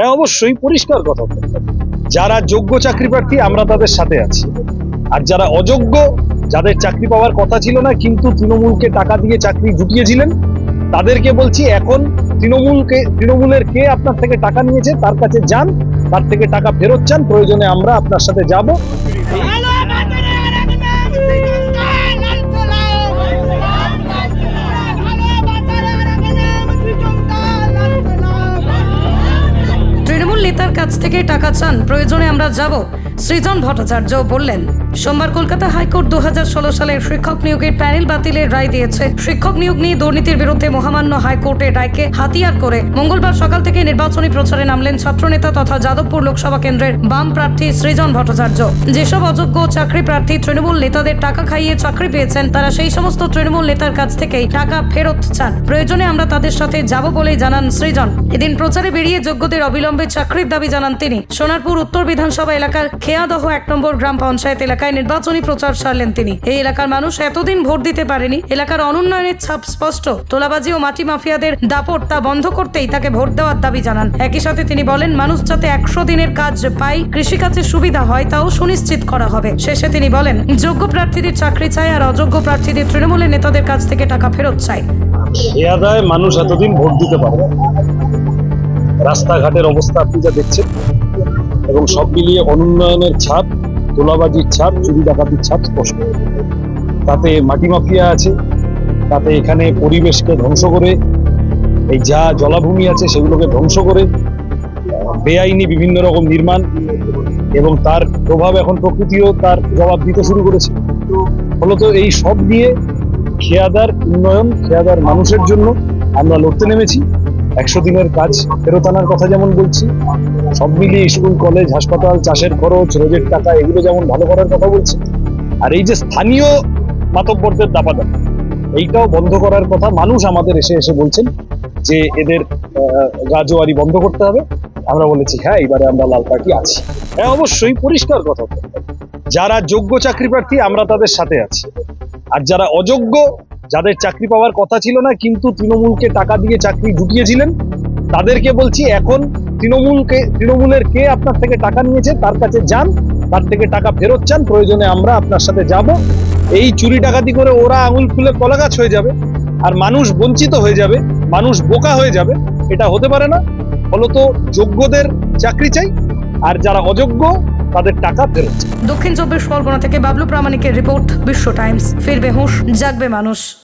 হ্যাঁ অবশ্যই পরিষ্কার কথা যারা যোগ্য চাকরি প্রার্থী, আমরা তাদের সাথে আছি। আর যারা অযোগ্য, যাদের চাকরি পাওয়ার কথা ছিল না, কিন্তু তৃণমূলকে টাকা দিয়ে চাকরি জুটিয়েছিলেন, তাদেরকে বলছি, এখন তৃণমূলকে, তৃণমূলের কে আপনার থেকে টাকা নিয়েছে, তার কাছে যান, তার থেকে টাকা ফেরত চান, প্রয়োজনে আমরা আপনার সাথে যাব। নেতার কাছ থেকে টাকা চান প্রয়োজনে আমরা যাব। সৃজন ভট্টাচার্য বললেন, সোমবার কলকাতা হাইকোর্ট দু সালের শিক্ষক নিয়োগের প্যানেল বাতিলের রায় দিয়েছে। শিক্ষক নিয়োগ নিয়ে দুর্নীতির বিরুদ্ধে মহামান্য হাইকোর্টের রায়কে হাতিয়ার করে মঙ্গলবার সকাল থেকে নির্বাচনী প্রচারে নামলেন ছাত্রনেতা তথা যাদবপুর লোকসভা কেন্দ্রের বাম প্রার্থী সৃজন ভট্টাচার্য। যেসব অযোগ্য চাকরি প্রার্থী তৃণমূল নেতাদের টাকা খাইয়ে চাকরি পেয়েছেন, তারা সেই সমস্ত তৃণমূল নেতার কাছ থেকেই টাকা ফেরত চান। প্রয়োজনে আমরা তাদের সাথে যাব বলেই জানান সৃজন। এদিন প্রচারে বেরিয়ে যোগ্যদের অবিলম্বে চাকরির দাবি জানান তিনি। সোনারপুর উত্তর বিধানসভা এলাকার খেয়াদহ এক নম্বর গ্রাম পঞ্চায়েত এলাকায় নির্বাচনী প্রচার সারলেন তিনি। এই এলাকার মানুষ এতদিন ভোট দিতে পারেনি। এলাকার অনুন্নয়নের ছাপ স্পষ্ট। তোলাবাজি ও মাটি মাফিয়াদের দাপট তা বন্ধ করতেই তাকে ভোট দেওয়ার দাবি জানান। একই সাথে তিনি বলেন, মানুষ যাতে একশো দিনের কাজ পায়, কৃষিকাজে সুবিধা হয়, তাও সুনিশ্চিত করা হবে। শেষে তিনি বলেন, যোগ্য প্রার্থীদের চাকরি চাই আর অযোগ্য প্রার্থীদের তৃণমূলের নেতাদের কাছ থেকে টাকা ফেরত আদায় মানুষ এতদিন ভোট দিতে পারে রাস্তাঘাটের অবস্থা আপনি যা দেখছেন এবং সব মিলিয়ে অনুন্নয়নের ছাপ, তোলাবাজির ছাপ, চুরি ডাকাতির ছাপ স্পষ্ট। তাতে মাটি মাফিয়া আছে, তাতে এখানে পরিবেশকে ধ্বংস করে, এই যা জলাভূমি আছে সেগুলোকে ধ্বংস করে, বেআইনি বিভিন্ন রকম নির্মাণ এবং তার প্রভাব এখন প্রকৃতিও তার জবাব দিতে শুরু করেছে। ফলত এই সব দিয়ে খেয়াদার উন্নয়ন, খেয়াদার মানুষের জন্য আমরা লড়তে নেমেছি। একশো দিনের কাজ ফেরত আনার কথা যেমন বলছি সব মিলিয়ে স্কুল কলেজ হাসপাতাল চাষের খরচ রোজের টাকা এগুলো যেমন ভালো করার কথা বলছে আর এই যে স্থানীয় মাতব্বরদের দাপাদাপ এইটাও বন্ধ করার কথা মানুষ আমাদের এসে এসে বলছেন যে এদের আহ, গাজোয়ারি বন্ধ করতে হবে। আমরা বলেছি হ্যাঁ এবারে আমরা লাল পার্টি আছি। হ্যাঁ অবশ্যই পরিষ্কার কথা। যারা যোগ্য চাকরি প্রার্থী আমরা তাদের সাথে আছি। আর যারা অযোগ্য যাদের চাকরি পাওয়ার কথা ছিল না কিন্তু তৃণমূলকে টাকা দিয়ে চাকরি জুটিয়েছিলেন তাদেরকে বলছি এখন তৃণমূলকে, তৃণমূলের কে আপনার থেকে টাকা নিয়েছে, তার কাছে যান, তার থেকে টাকা ফেরত চান, প্রয়োজনে আমরা আপনার সাথে যাব। এই চুরি ডাকাতি করে ওরা আঙুল খুলে কলা গাছ হয়ে যাবে, আর মানুষ বঞ্চিত হয়ে যাবে, মানুষ বোকা হয়ে যাবে, এটা হতে পারে না। ফলত যোগ্যদের চাকরি চাই, আর যারা অযোগ্য, তাদের টাকা ফেরত দক্ষিণ চব্বিশ পরগনা থেকে বাবলু প্রামাণিকের রিপোর্ট, বিশ্ব টাইমস। ফিরবে হুঁশ, জাগবে মানুষ।